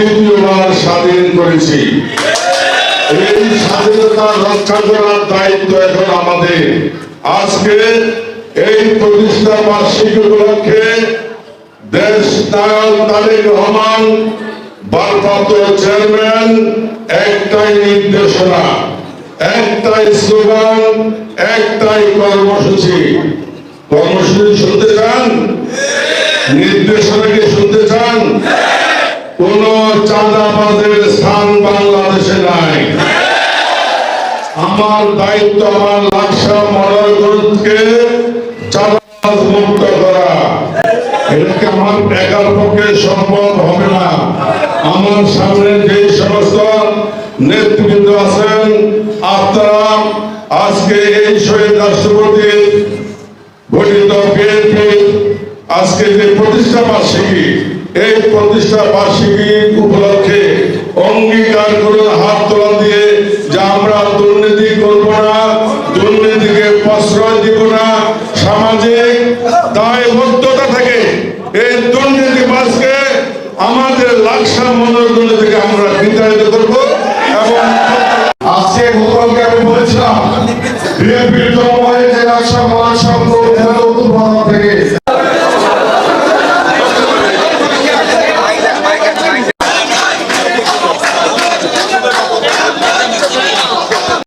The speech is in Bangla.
দ্বিতীয়বার স্বাধীন করেছি। এই স্বাধীনতা রক্ষা করার দায়িত্ব এখন আমাদের। আজকে এই প্রতিষ্ঠা বার্ষিকী উপলক্ষে দেশ নায়ক তারেক রহমান, ভারপ্রাপ্ত চেয়ারম্যান, একটাই নির্দেশনা, একটাই স্লোগান, একটাই কর্মসূচি। কর্মসূচি শুনতে চান? নির্দেশনা কি শুনতে চান কোন চাঁদাবাজের স্থান বাংলাদেশে নাই। আমার দায়িত্ব, আমার লাকসা মরার চাঁদাবাজ মুক্ত করা। এটাকে আমার একার পক্ষে সম্ভব হবে না। আমার সামনে যে সমস্ত নেতৃবৃন্দ আছেন, আপনারা আজকে এই শহীদ রাষ্ট্রপতির গঠিত বিএনপি, আজকে যে প্রতিষ্ঠা বার্ষিকী, এই প্রতিষ্ঠা বার্ষিকী উপলক্ষে অঙ্গীকার করে হাত তোলা দিয়ে যে আমরা দুর্নীতি করব না, দুর্নীতিকে প্রশ্রয় দিব না সামাজিক দায়বদ্ধতা থেকে এই দুর্নীতি বাসকে আমাদের লাকসা মনোরঞ্জন থেকে আমরা বিতাড়িত করব এবং আজকে গতকালকে আমি বলেছিলাম, বিএনপির জন্ম